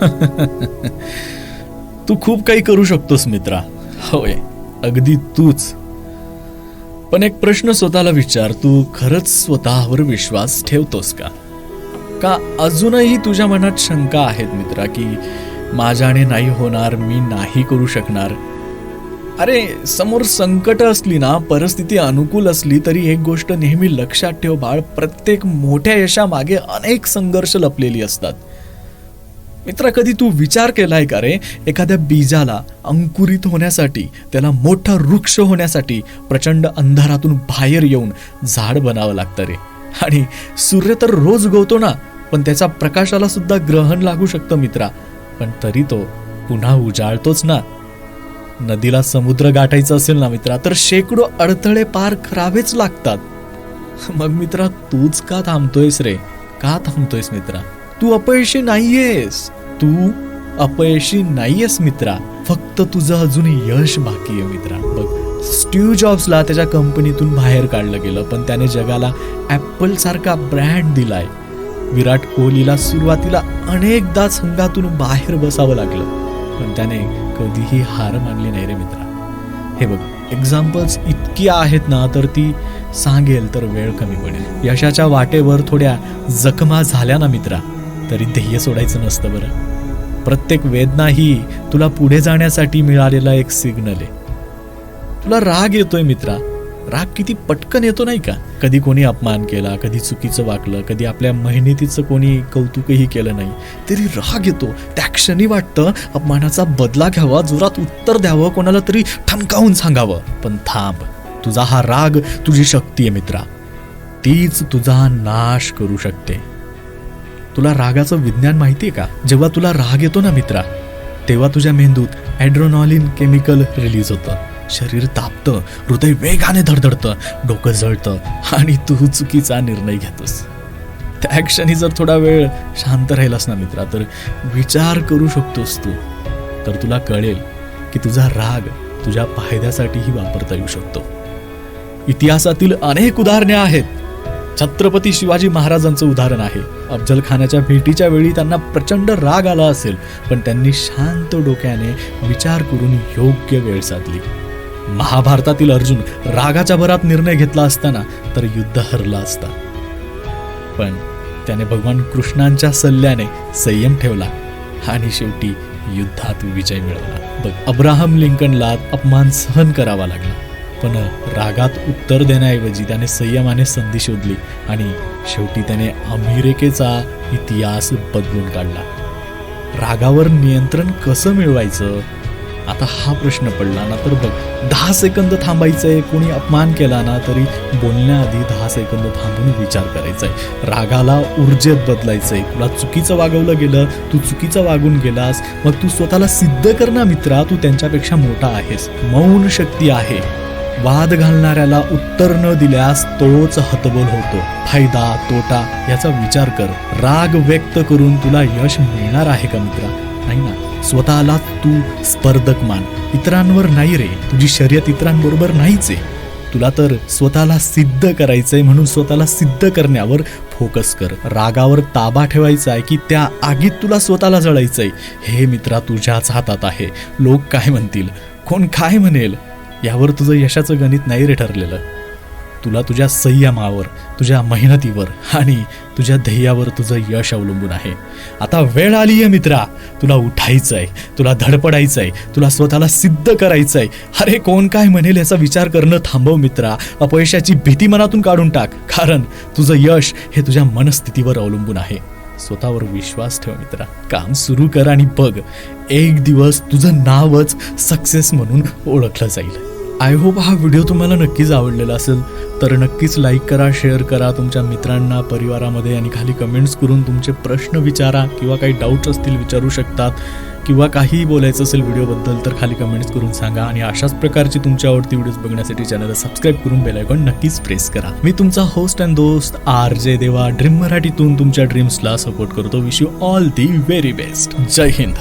तू खूप काही करू शकतोस मित्रा. होय अगदी तूच. पण एक प्रश्न स्वतःला विचार तू खरंच स्वतःवर विश्वास ठेवतोस का? का अजूनही तुझ्या मनात शंका आहेत मित्रा की माझ्याने नाही होणार मी नाही करू शकणार? अरे समोर संकट असली ना परिस्थिती अनुकूल असली तरी एक गोष्ट नेहमी लक्षात ठेव बाळ. प्रत्येक मोठ्या यशामागे अनेक संघर्ष लपलेली असतात. मित्रा कधी तू विचार केलाय का रे? एखाद्या बीजाला अंकुरित होण्यासाठी त्याला मोठा वृक्ष होण्यासाठी प्रचंड अंधारातून बाहेर येऊन झाड बनावं लागतं रे. आणि सूर्य तर रोज गवतो ना पण त्याच्या प्रकाशाला सुद्धा ग्रहण लागू शकतं मित्रा. पण तरी तो पुन्हा उजाळतोच ना. नदीला समुद्र गाठायचं असेल ना मित्रा तर शेकडो अडथळे पार करावेच लागतात. मग मित्रा तूच का थांबतोयस रे? का थांबतोयस मित्रा? तू अपयशी नाहीयेस. तू अपयशी नाहीयेस मित्रा. फक्त तुझं अजून यश बाकी आहे मित्रा. बघ स्टीव जॉब्सला त्याच्या कंपनीतून बाहेर काढलं गेलं पण त्याने जगाला ऍपल सारखा ब्रँड दिलाय. विराट कोहलीला सुरुवातीला अनेकदा संघातून बाहेर बसावं लागलं पण त्याने कधीही हार मानली नाही रे मित्रा. हे बघ एक्झाम्पल्स इतकी आहेत ना तर ती सांगेल तर वेळ कमी पडेल. यशाच्या वाटेवर थोड्या जखमा झाल्या ना मित्रा. तरी ध्येय सोडायचं नसतं बरं. प्रत्येक वेदना ही तुला पुढे जाण्यासाठी मिळालेला एक सिग्नल आहे. तुला राग येतोय मित्रा. राग किती पटकन येतो नाही का? कधी कोणी अपमान केला कधी चुकीचं वागलं कधी आपल्या मेहनतीचं कोणी कौतुकही केलं नाही तरी राग येतो. त्या क्षणी वाटतं अपमानाचा बदला घ्यावा जोरात उत्तर द्यावं कोणाला तरी ठणकावून सांगावं. पण थांब तुझा हा राग तुझी शक्ती आहे मित्रा. तीच तुझा नाश करू शकते. तुला रागाचं विज्ञान माहिती आहे का? जेव्हा तुला राग येतो ना मित्रा तेव्हा तुझ्या मेंदूत ॲड्रोनॉलिन केमिकल रिलीज होतं. शरीर तापतं हृदय वेगाने धडधडतं डोकं जळतं आणि तू चुकीचा निर्णय घेतोस. त्या क्षणी जर थोडा वेळ शांत राहिलास ना मित्रा तर विचार करू शकतोस तू. तर तुला कळेल की तुझा राग तुझ्या फायद्यासाठीही वापरता येऊ शकतो. इतिहासातील अनेक उदाहरणे आहेत. छत्रपती शिवाजी महाराजांचं उदाहरण आहे. अफजल खानाच्या भेटीच्या वेळी त्यांना प्रचंड राग आला असेल पण त्यांनी शांत डोक्याने विचार करून योग्य वेळ साधली. महाभारतातील अर्जुन रागाच्या भरात निर्णय घेतला असताना तर युद्ध हरला असता. पण त्याने भगवान कृष्णांच्या सल्ल्याने संयम ठेवला आणि शेवटी युद्धात विजय मिळवला. बघ अब्राहम लिंकनला अपमान सहन करावा लागला. पण रागात उत्तर देण्याऐवजी त्याने संयमाने संधी शोधली आणि शेवटी त्याने अमेरिकेचा इतिहास बदलून काढला. रागावर नियंत्रण कसं मिळवायचं? आता हा प्रश्न पडला ना तर बघ दहा सेकंद थांबायचंय कोणी अपमान केला ना तरी बोलण्याआधी दहा सेकंद थांबून विचार करायचा आहे रागाला ऊर्जेत बदलायचंय तुला चुकीचं वागवलं गेलं तू चुकीचं वागून गेलास मग तू स्वतःला सिद्ध कर ना मित्रा तू त्यांच्यापेक्षा मोठा आहेस मौन शक्ती आहे. वाद घालणाऱ्याला उत्तर न दिल्यास तोच हतबल होतो. फायदा तोटा याचा विचार कर. राग व्यक्त करून तुला यश मिळणार आहे का मित्रा? नाही ना. स्वतःला तू स्पर्धक मान. इतरांवर नाही रे. तुझी शर्यत इतरांबरोबर नाहीच आहे. तुला तर स्वतःला सिद्ध करायचंय म्हणून स्वतःला सिद्ध करण्यावर फोकस कर. रागावर ताबा ठेवायचा आहे की त्या आगीत तुला स्वतःला जळायचंय. हे मित्रा तुझ्याच हातात आहे. लोक काय म्हणतील? कोण काय म्हणेल? यावर तुझं यशाचं गणित नाही रे ठरलेलं. तुला तुझ्या संयमावर तुझ्या मेहनतीवर आणि तुझ्या ध्येयावर तुझं यश अवलंबून आहे. आता वेळ आली आहे मित्रा. तुला उठायचं आहे तुला धडपडायचं आहे तुला स्वतःला सिद्ध करायचं आहे अरे कोण काय म्हणेल याचा विचार करणं थांबव मित्रा. अपयशाची भीती मनातून काढून टाक कारण तुझं यश हे तुझ्या मनस्थितीवर अवलंबून आहे. स्वतःवर विश्वास ठेव मित्रा. काम सुरू कर आणि बघ. एक दिवस तुझं नावच सक्सेस म्हणून ओळखलं जाईल. आय होप हा व्हिडिओ तुम्हाला नक्कीच आवडलेला असेल. तर नक्कीच लाईक करा शेअर करा तुमच्या मित्रांना परिवारामध्ये आणि खाली कमेंट्स करून तुमचे प्रश्न विचारा किंवा काही डाऊट्स असतील विचारू शकतात किंवा काहीही बोलायचं असेल व्हिडिओबद्दल तर खाली कमेंट्स करून सांगा आणि अशाच प्रकारची तुमच्या आवडती व्हिडिओज बघण्यासाठी चॅनलला सबस्क्राईब करून बेलायकॉन नक्कीच प्रेस करा. मी तुमचा होस्ट अँड दोस्त आर जे देवा ड्रीम मराठीतून तुमच्या ड्रीम्सला सपोर्ट करतो. Wish you all the very best Jai Hind.